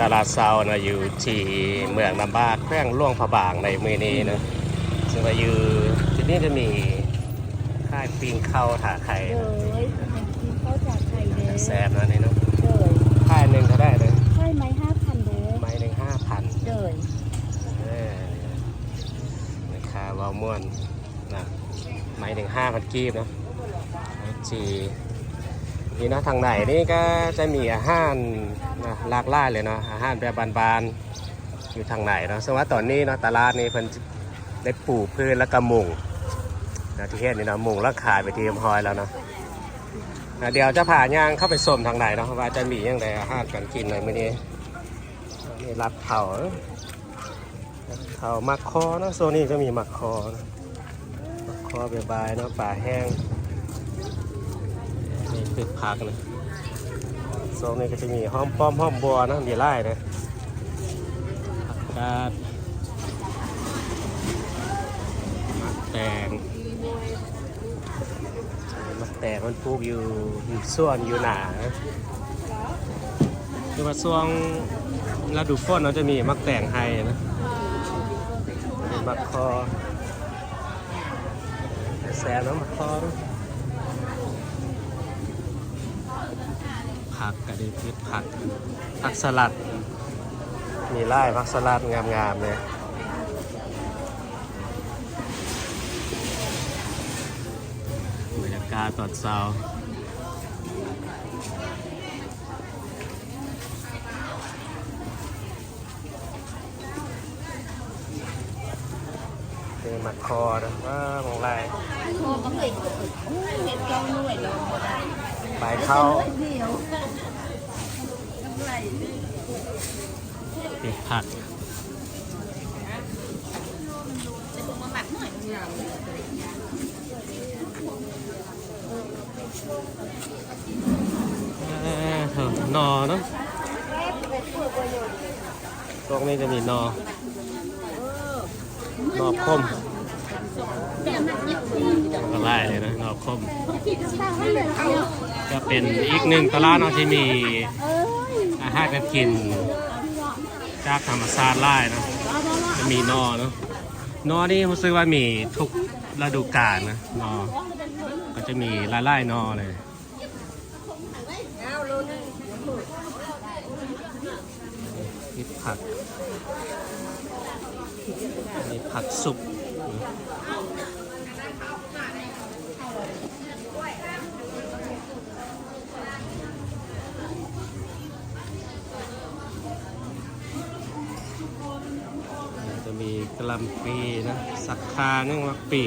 ตลาดเซานะอยู่ที่เมืองลำบากแขวงล่วงพระบางในมือนี้นะซึ่งว่าอยู่ที่นี่จะมีค่ายปิงเข้าถาไข่เลนะยกินข้าวจากไข่เด้อแซ่บนะนี่เนาะเลยค่ายหนึ่งเขาได้เลยใช่ไหมห้าพันเด้อไม้หนึ่งห้าพัน เลยเออราคาวาวม่วนนะไม้หนึ่งห้าพันกีบเนาะจี นี่เนาะทางไหนนี่ก็จะมีอาหารนะหลากหลายเลยเนาะอาหารแบบบานๆอยู่ทางไหนเนาะซึ่งว่าตอนนี้เนาะตลาดนี้เพิ่นได้ปลูกพืชแล้วก็มุงนะที่เห็นนี่เนาะมุงแล้วขายไปที่พอยแล้วเนาะอะเดี๋ยวจะผ่านย่างเข้าไปชมทางไหนเนาะว่าจะมีอย่างไรอาหารการกินในมื้อนี้นี่รับเผาเขามักคอเนาะโซนนี้ก็มีมักคอนะมักคอเบียบเนาะป่าแห้ง นี่คือผักนะโซนนี้ก็จะมีห้อมป้อมห้อมบัวนะมีไร่นะผักกาดมักแตงมักแตงมันปลูกอยู่อยู่ส่วนอยู่หนานะคือว่าช่วงฤดูฝนเราจะมีมักแตงไฮนะเป็นมักคอแซมน้ำมักคอนะ ผักกระดิ่งพิษผักผักสลัด มีไล่ผักสลัดงามๆเลยบรรยากาศตอนเช้าเป็นมักคอนะว่ามองไรโอ้ก็เหม็นเหม็นเจ้าหน่วยเลยหมดอะไปเข้า เดียวกำไรเป็นผักนอเนาะตรงนี้จะมีนอนอคมก็ไล่เลยนะนอคม ก็เป็นอีกหนึ่งตลาดเนาะที่มี อาหารการกิน จากธรรมชาติไล่นะจะมีนอเนาะนอนี่รู้สึกว่ามีทุกฤดูกาลนะนอก็จะมีไล่นอเลยมีผักมีผักสุกจะมีกะห ลำปีนะ สักคานึ่งวักปี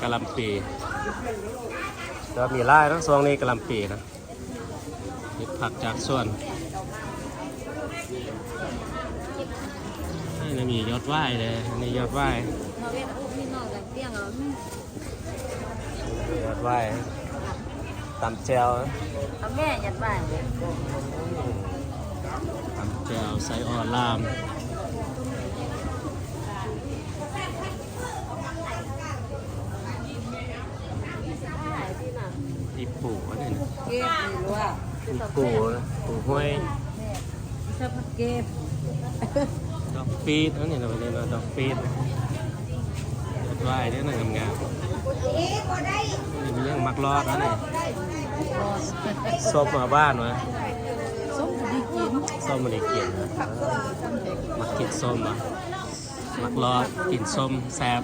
กะหลำปีก็มีไร่ทั้งช่วงนี้กำลังปีนะมีผักจากส่วนนี่นะมียอดไหว้เลยอันนี้ยอดไหว้มาเว้นอุ้มนี่นอนกันเตี้ยงเอายอดไหว้ ตำแจวนะเอาแม่ยัดบ้านตำแจวใส่อ่อนลามอีปูอันนี้นะเก็บหรือว่าอีปูนะปูห้วยชอบเก็บดอกปีดอันนี้นะวันนี้นะดอกปีดนะยอดไหว้เนี่ยนะงามๆนี่ มียังมักรอดนะนี่ส้มมาบ้านวะส้มดีกินส้มมันได้กินนะมักกินส้มอะมักรอดกินส้มแซ่บ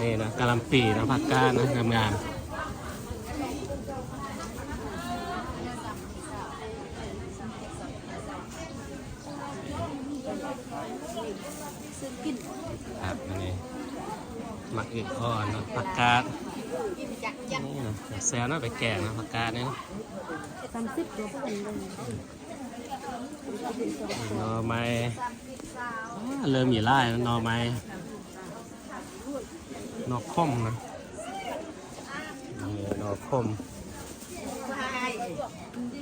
นี่นะกะหล่ำปีนะผักกาดนะงาม งามๆครับอันนี้มักอึกอ่อนนะผักกาดนี่นะแซ่บนะไปแกงนะผักกาดเนี่นะสามสิบตัวพวกนี้เลยนอไม้เริ่มมีไล่นอไม้นอคมนะนี่นอคมมี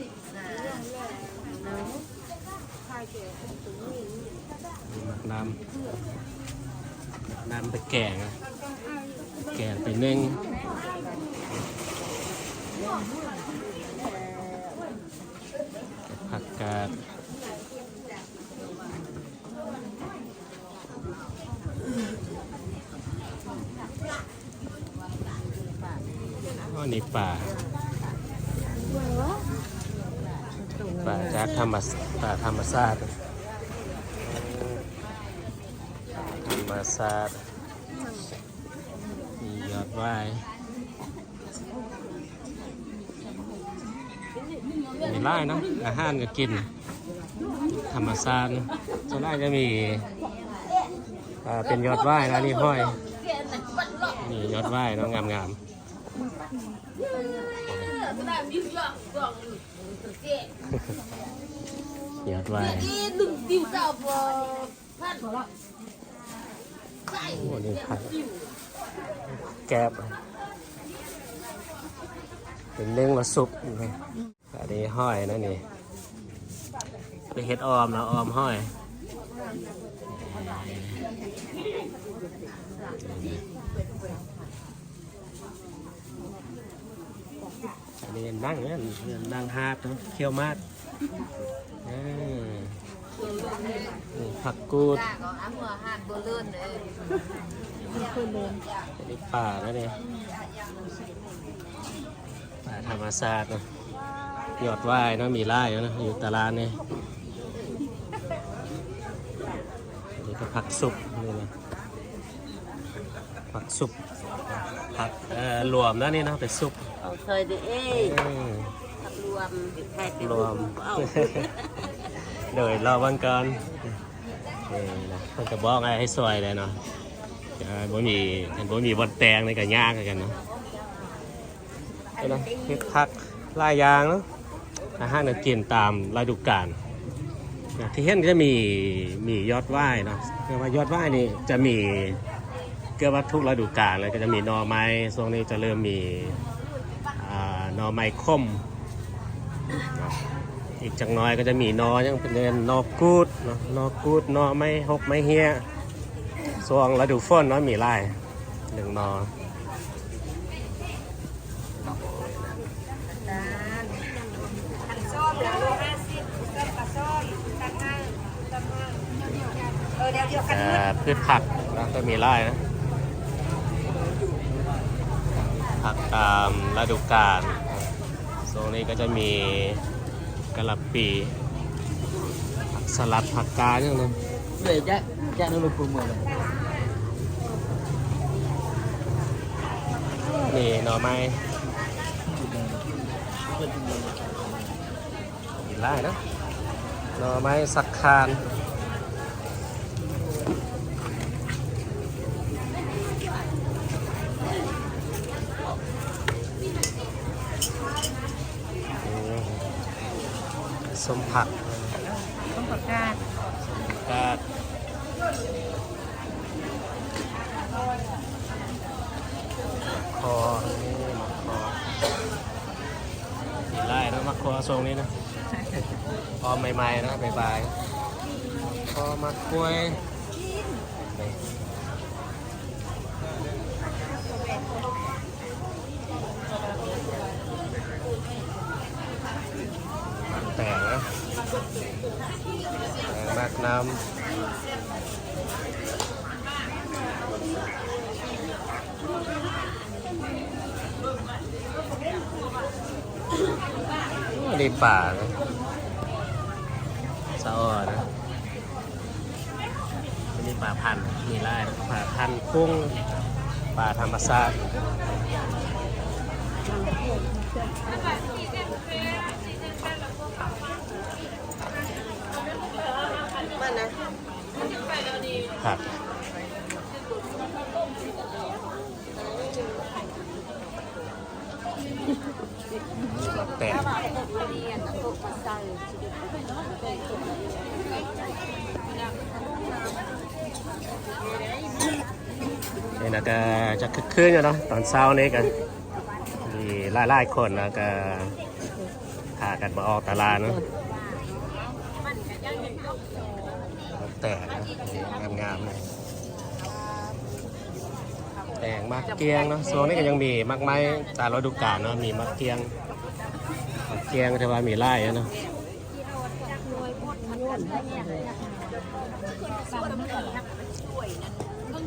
หมัก น้ำน้ำไปแกงแกงไปนึ่งผักกาดอ๋อนี่ป่า ป่าจากธรรมป่าธรรมศาสตร์ธรร มศาสตร์มียอดไว้มีไร่นะอาหารก็กิน ธรรมศาสตร์นะส่วนไร่จะมีเป็นยอดไว้นะนี่ห้อย นี่ยอดไว้เนาะงามๆยอดไว้ โอ้นี่ผักแกบเป็นเรื่องมาสุกนี่อันนี้ห้อยนะนี่ไปเฮ็ดออมนะออมห้อยอันนี้นั่งเนี่ยนั่งฮาดเนาะเคี้ยวมากอ่ นี่ผักกูด có áo mùa hàn bơ lươn này อันนี้ป่าแล้วเนี่ยป่าธรรมศาสตร์นะยอดว่ายเนาะมีไร่แล้วนะอยู่ตารางนี่อันนี้ก็ผักสุกนี่นะผักสุกผักเอ่อรวมแล้วนี่นะเป็นสุก ở thời đi ê อืม thật luồm việc thay รวมเดี๋ยรอวันก่อนนี่นะมันก็บอกอะไรให้สวยเลยเนาะจะบ่มีเห็นบ่มีบอนแตงในกับยางกันเนาะนี่นะเฮ็ดผักลายยางเนาะอาหารก็กินตามฤดูกาลนะที่เห็นก็จะมีมียอดว่ายเนาะเรียกว่ายอดว่ายนี่จะมีเกือบว่าทุกฤดูกาลเลยก็จะมีนอไม้ช่วงนี้จะเริ่มมีอนอไม้คม อีกจังน้อยก็จะมีนอยังเป็นเนนอกูดเนาะนอกูดนอไม่หกไม่เฮียสวงฤดูฝนเนาะมีไล่หนึ่งนอส้มแล้วโลห้าสิบส้มปลาส้มตัดห้าตัดห้าเออเดียวเดียวกันพืชผักนะก็มีไล่นะผักตามฤดูกาลโซนนี้ก็จะมี หล่ำปีผักสลัดผักกาดอย่างนึง Về chắc chắc nó lục cùng rồi นี่หน่อไม้มีไล่นะหน่อไม้สักคาน สมผักต้องปากกากาดคอนี่มะคอมีไล่นะมะคอทรงนี้นะพอใหม่ๆนะบายๆพอมะกล้วย แตกนะแรงมากน้ำดีป่านะสะอ่อนนะนี่ป่าพันธุ์มีไร่ป่าพันธุ์กุ้งป่าธรรมชาติ ผักแต่นี่นะก็จะคึกคืนอยู่เนาะตอนเช้านี้กันมีหลายๆคนแล้วก็พากันมาออกตลาดเนาะ แต่นะงามๆเลยแดงมักเกียงเนาะโซนนี้ก็ยังมีมักไม้ตามฤดูกาลเนาะมีมักเกียงมักเกียงแต่ว่ามีไร่อะเนาะ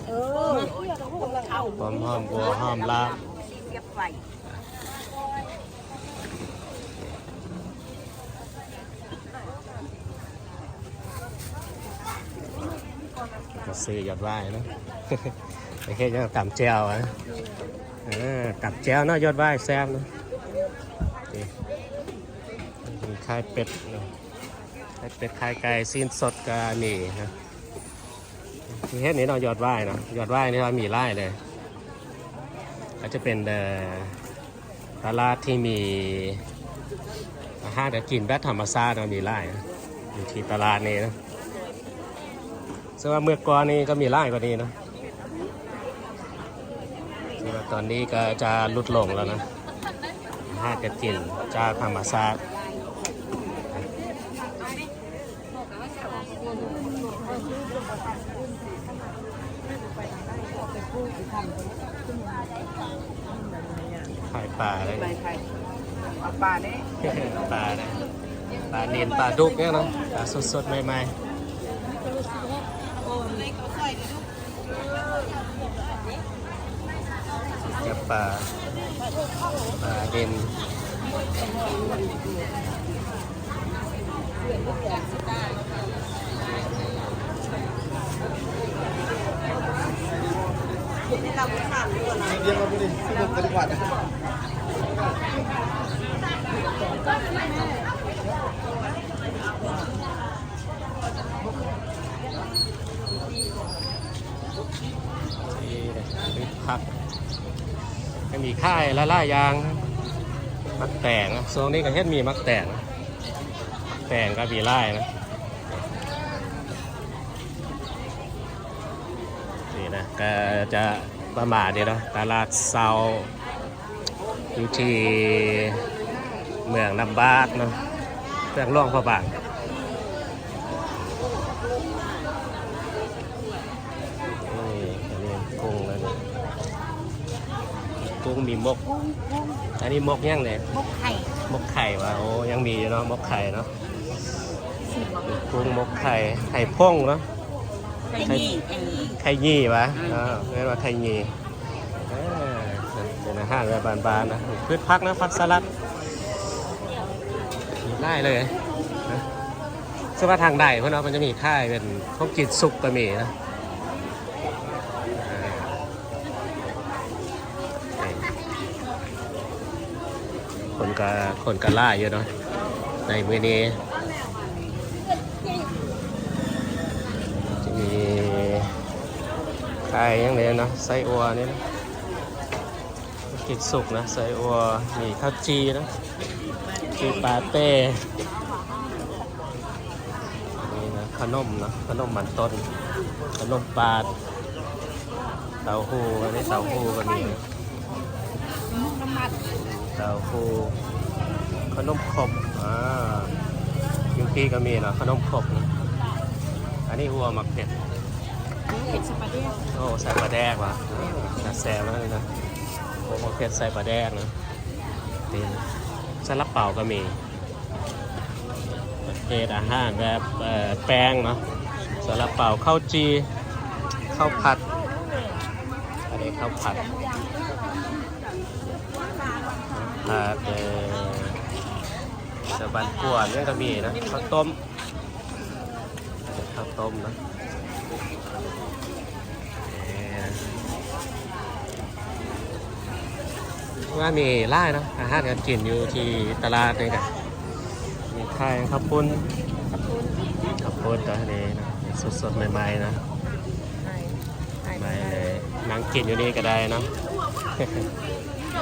เออหอมหอมบัวหอมลาบ เรียบไฟ ก็ ซื้อหยอดไว้เนาะไปแค่ยังกับแจวอะนะเออกับแจวเนาะยอดไว้แซ่บเนาะนี่มีไข่เป็ดเนาะไข่เป็ดไข่ไก่ซีนสดก็มีนะที่เฮ็ดนี้เนาะยอดไว้เนาะยอดไว้นี่เรามีไร่เลยก็จะเป็นเตลาดที่มีอาหารการกินแบบธรรมชาติเนาะมีไร่อยู่ที่ตลาดนี้นะ ซึ่งว่าเมื่อก่อนนี้ก็มีไล่กว่านี้นะตอนนี้ก็จะลดลงแล้วนะห้าจะกินจากธรรมชาติไข่ปลาอะไรไปไฟเอาปลาเนี่ยปลาเนี่ยปลาเนียนปลาดุกเนี่ยเนาะปลาสดๆใหม่ๆ กับปลาปลาเด่นเรียกว่าไม่ได้ซื้อมาเป็นวัดที่นี่ผัก ก็มีค่ายละล่ายาง มักแตงโซนนี้ก็เฮ็ดมีมักแตงแตงก็มีไล่นะนี่นะก็จะประมาณนี้เนาะตลาดเซาอยู่ที่เมืองลำบากเนาะเมืองร่องพระบางนี่อันนี้กุ้งแล้วนี่ กุ้งมีมกอันนี้มกยังเนี่ยมกไข่มกไข่วะโอ้ยังมีอยู่เนาะมกไข่เนาะมีกุ้งมกไข่ไข่พ่งเนาะไข่ยี่ไข่ยี่ ไข่ยี่วะอ่าเรียกว่าไข่ยี่เออเป็นอาหารแบบบานๆนะพืชพักนะผักสลัดได้เลยนะสว่าทางใดเพราะเนาะมันจะมีค่ายเป็นข้าวกินสุกก็มีนะอ่าคน ก็คนก็ล่าเยอะเนาะในมือนี้จะมีไข่ยังไงเนาะไส้อัวนี่นะกินสุกนะไส้อัวมีข้าวจีนะจีปาเต้นี่นะขนมนะขนมมันต้น ขนมปาดเต้าหู้อันนี้เต้าหู้ก็มีนะ เต้าหู้ขนมขบอ่ายูพี่ก็มีเนาะขนมขบนะอันนี้หัวหมักเผ็ดเผ็ดสปาเกตตี้โอ้ใส่ปลาแดกว่ะน่าแซ่บมากเลยนะโอ้โหเผ็ดใส่ปลาแดกนะนี่นะซาลาเปาก็มีประเภทอาหารแบบเอ่อแป้งเนาะซาลาเปาข้าวจีข้าวผัดอันนี้ข้าวผัด ผัดสะบันป่วนนี่ก็มีนะข้าวต้มข้าวต้มนะว่ามีร่เนะอาหารการกินอยู่ที่ตลาดนี่กันมีไข่ข้าวปุ้นข้าวปุ้นตัวนี้นะสดๆใหม่ๆนะใหม่เลยนางกินอยู่นี่ก็ได้นะ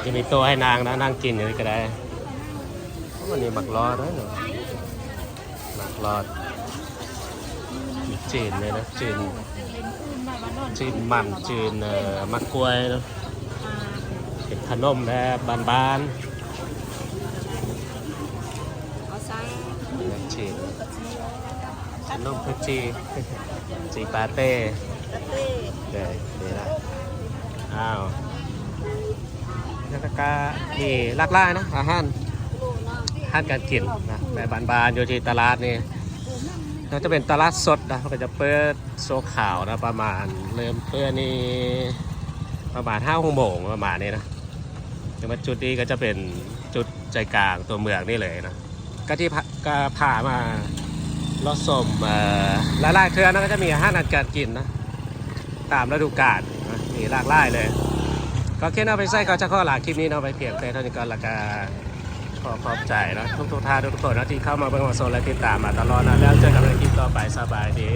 จะมีตัวให้นางนะนางกินอยู่นี่ก็ได้วันนี้หมักรอดนะเนาะหมักรอดมีจีนเลยนะจีนจีนมันจีนเอ่อมะกล้วยเนาะเป็นขนมแบบบานเอาไส้ๆแบบจีนขนมพุจีจีปาเต้เต้เลยนี่ละอ้าว แล้วก็มีหลากหลานะอาหารอาหารการกินนะแบบบานๆอยู่ที่ตลาดนี่ก็จะเป็นตลาดสดนะก็จะเปิดโซขาวนะประมาณเริ่มเปิดนี่ประมาณห้าหงโมงประมาณนี้นะแต่ว่าจุดนี้ก็จะเป็นจุดใจกลางตัวเมืองนี่เลยนะก็ที่าก็พามาลอสมหลายๆเทือนะก็จะมีอาหารการกินนะตามฤดูกาลนะมีหลากหลายเลย ก็แค่เอาไปใส่ก็จะข้อหลักคลิปนี้เนาะไปเพียงแต่เท่านี้ก็ละกาขอขอบใจนะทุกทุกท่านทุกคนนะที่เข้ามาเบิ่งมาโซนและติดตามมาตลอดนะแล้วเจอกันในคลิปต่อไปสบายดี